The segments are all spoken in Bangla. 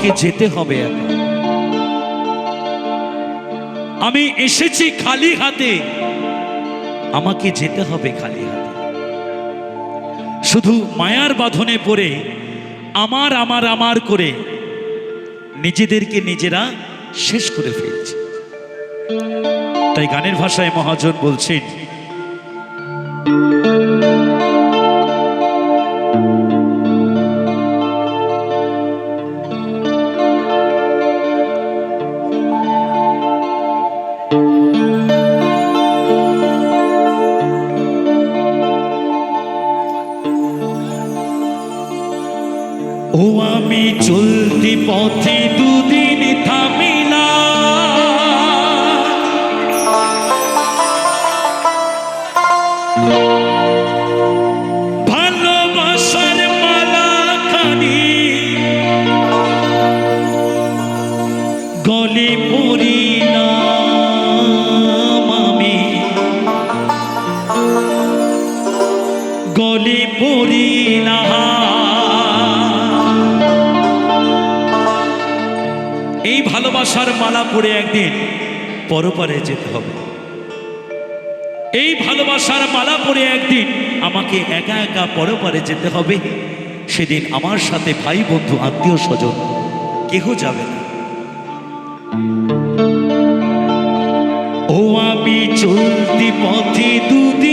আমাকে যেতে হবে আমি এসেছি খালি হাতে। আমাকে যেতে হবে খালি হাতে। শুধু মায়ার বাঁধনে পড়ে, আমার আমার আমার করে নিজেদেরকে নিজেরা শেষ করে ফেলছে। তাই গানের ভাষায় মহাজন বলছেন ও আমি চলতি পথে দুদিন থামিলা ভালোবাসার খানি গলে গলে পড়ি না ভালোবাসার মালা পরে একদিন পরপারে যেতে হবে। এই ভালোবাসার মালা পরে একদিন আমাকে একা একা পরপারে যেতে হবে। সেদিন আমার সাথে ভাই, বন্ধু, আত্মীয় স্বজন কেহ যাবে না। ও আমি চলতি পথে দুদিন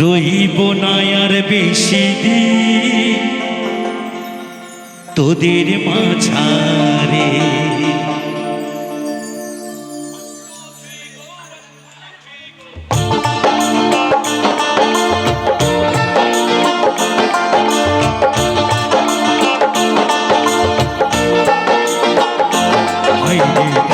রইব না আর বেশি তোদের মাঝারে। হাইরে ডাক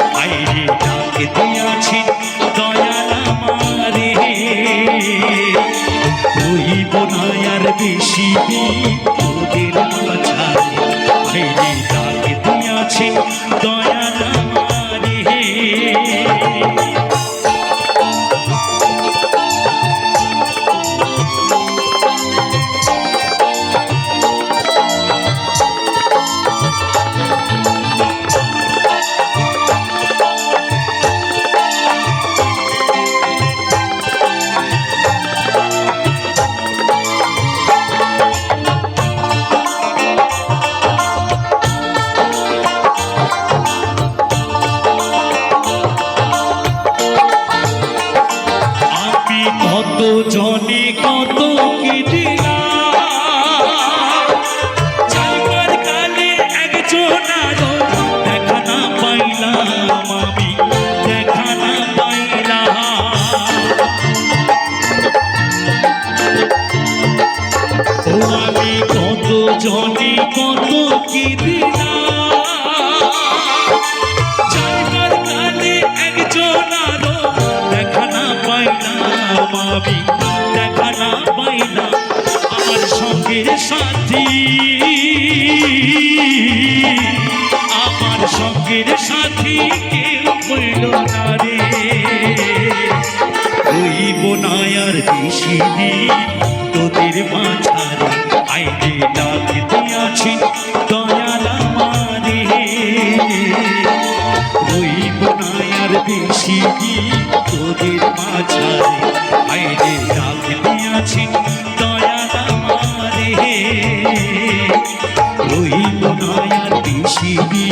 আইরে ডাক দিয়াছি দয়াল আমারে রইব বেশি দিন জনে কত কি দিলা? চলবার কালে একজন আরও দেখা না পাইলাম আমি, দেখা না পাইলাম। আমি কত জনে, কত কি দিলা? চলবার কালে একজন আরও দেখা না পাইলাম আমি সঙ্গের সাথী কেউ হইল না রে। হইব না আর বেশি দিন, তোদের মাঝারে আইনে ডাক দিয়াছি দয়াল আমারে। রইব না বেশি তোদের মাঝারে আইনে দিবি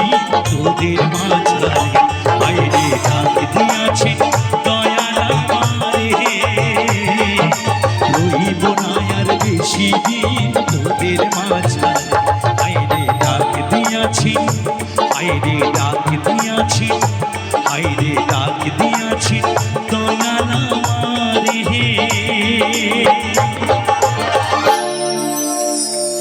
তোদের মাঝারে বাইরে ডাক দিয়াছে দয়াল আমারে রইব না আর বেশি দিন তোদের মাঝারে বাইরে ডাক দিয়াছি বাইরে ডাক